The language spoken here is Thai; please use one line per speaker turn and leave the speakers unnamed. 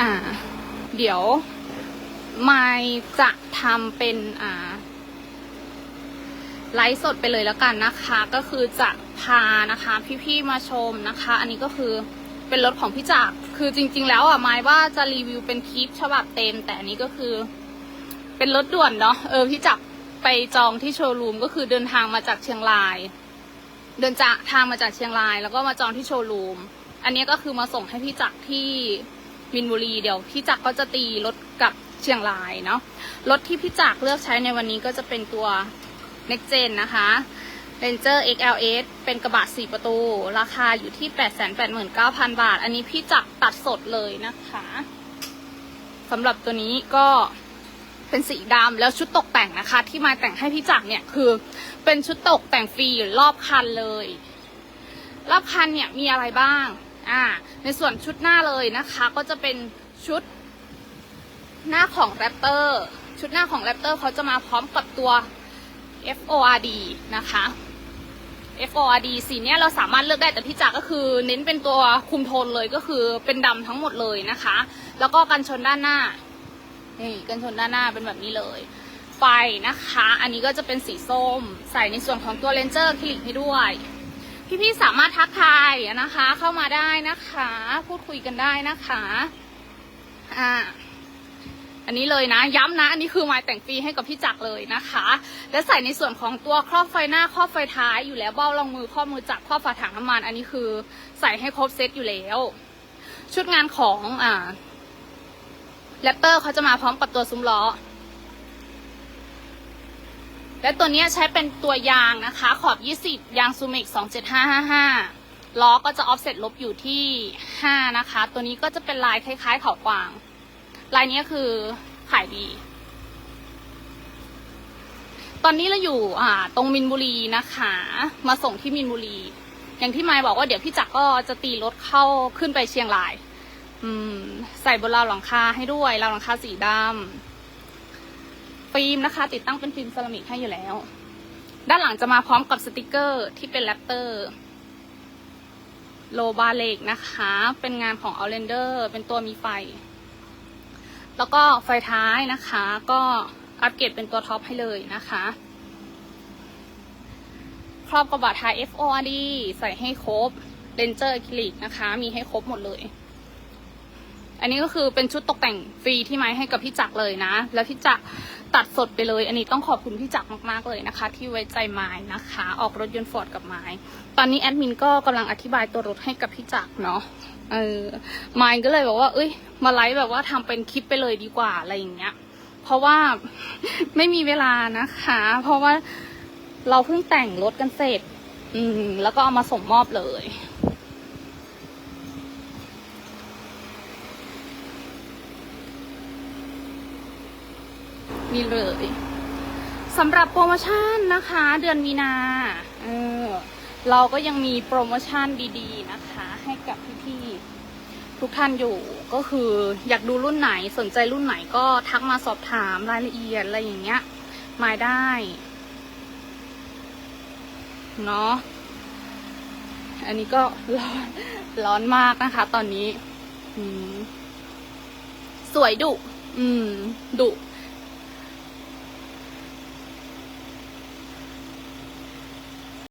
อ่า เดี๋ยวมายจะทำเป็นอ่าไลฟ์สดไปเลยแล้วกันนะคะ ก็คือจะพานะคะพี่ๆมาชมนะคะ อันนี้ก็คือเป็นรถของพี่จักรคือจริง ๆ แล้วอะหมายว่าจะรีวิวเป็นคลิปฉบับเต็ม แต่อันนี้ก็คือ เป็นรถด่วนเนาะเออพี่จักรไปจองที่โชว์รูมก็คือเดินทางมาจากเชียงราย เดินจากทางมาจากเชียงราย แล้วก็มาจองที่โชว์รูม อันนี้ก็คือมาส่งให้พี่จักรที่ มินบุรีเดี๋ยวพี่จักรก็จะตีรถกับเชียงรายเนาะรถที่พี่จักรเลือกใช้ในวันนี้ก็จะเป็นตัว Next Gen นะคะ Ranger XLS เป็นกระบะ 4 ประตู ราคาอยู่ที่ 889,000 บาท อันนี้พี่จักรตัดสดเลยนะคะสำหรับตัวนี้ก็เป็นสีดำแล้วชุดตกแต่งนะคะ ที่มาแต่งให้พี่จักเนี่ยคือเป็นชุดตกแต่งฟรีรอบคันเลย รอบคันเนี่ยมีอะไรบ้าง อ่า ในส่วนชุดหน้าเลยนะคะ ก็จะเป็นชุดหน้าของแรปเตอร์ชุดหน้าของแรปเตอร์เขาจะมาพร้อมกับตัว FORD นะคะ FORD สีเนี้ยเราสามารถเลือกได้แต่พี่จักรก็คือเน้นเป็นตัวคุมโทนเลยก็คือเป็นดำทั้งหมดเลยนะคะ แล้วก็กันชนด้านหน้านี่กันชนด้านหน้าเป็นแบบนี้เลยไฟนะคะ อันนี้ก็จะเป็นสีส้ม ใส่ในส่วนของตัวเลนเจอร์คลิกให้ด้วย พี่ๆสามารถทักทายนะคะ เข้ามาได้นะคะ พูดคุยกันได้นะคะอ่าอันนี้เลยนะย้ำนะ อันนี้คือไม้แต่งฟรีให้กับพี่จักรเลยนะคะ และใส่ในส่วนของตัวครอบไฟหน้าครอบไฟท้ายอยู่แล้วเบ้ารองมือครอบมือจับครอบฝาถังน้ำมัน อันนี้คือใส่ให้ครบเซตอยู่แล้ว ชุดงานของอ่าแรปเตอร์เขาจะมาพร้อมกับตัวซุ้มล้อ และตัวนี้ใช้เป็นตัวยางนะคะ ขอบ 20 ยางซูมิก27555 ล้อก็จะออฟเซ็ตลบอยู่ที่ 5 นะคะ ตัวนี้ก็จะเป็นลายคล้ายๆเขากวาง ลายนี้คือขายดี ตอนนี้เราอยู่ตรงมินบุรีนะคะ มาส่งที่มินบุรี อย่างที่มายบอกว่าเดี๋ยวพี่จักรก็จะตีรถเข้าขึ้นไปเชียงราย อืม ใส่บนราวหลังคาให้ด้วยราวหลังคาสีดำ ฟิล์มนะคะ ติดตั้งเป็นฟิล์มเซรามิกให้อยู่แล้ว ด้านหลังจะมาพร้อมกับสติกเกอร์ที่เป็นแรปเตอร์โลบาเล็กนะคะ เป็นงานของ o u t l a n d e r เป็นตัวมีไฟ แล้วก็ไฟท้ายนะคะ ก็อัปเกรดเป็นตัวท็อปให้เลยนะคะ ครอบกระบะท้าย FORD ใส่ให้ครบเลนเจอร์อะคริลิกนะคะ มีให้ครบหมดเลย อันนี้ก็คือเป็นชุดตกแต่งฟรีที่ไม้ให้กับพี่จักเลยนะ แล้วพี่จักร ตัดสดไปเลย อันนี้ต้องขอบคุณพี่จักรมากๆเลยนะคะ ที่ไว้ใจไม้นะคะ ออกรถยนต์ฟอร์ดกับไม้ตอนนี้แอดมินก็กำลังอธิบายตัวรถให้กับพี่จักรเนาะเออไม้ก็เลยบอกว่า เอ้ย มาไลฟ์แบบว่าทำเป็นคลิปไปเลยดีกว่าอะไรอย่างเงี้ย เพราะว่าไม่มีเวลานะคะ เพราะว่าเราเพิ่งแต่งรถกันเสร็จ อืมแล้วก็เอามาส่งมอบเลย นี่เลยสำหรับโปรโมชั่นนะคะ เดือนมีนาเออเราก็ยังมีโปรโมชั่นดีๆนะคะ ให้กับพี่ๆทุกท่านอยู่ก็คืออยากดูรุ่นไหนสนใจรุ่นไหนก็ทักมาสอบถามรายละเอียดอะไรอย่างเงี้ยมาได้เนาะอันนี้ก็ร้อนร้อนมากนะคะ ตอนนี้สวยดุ อืม ดุ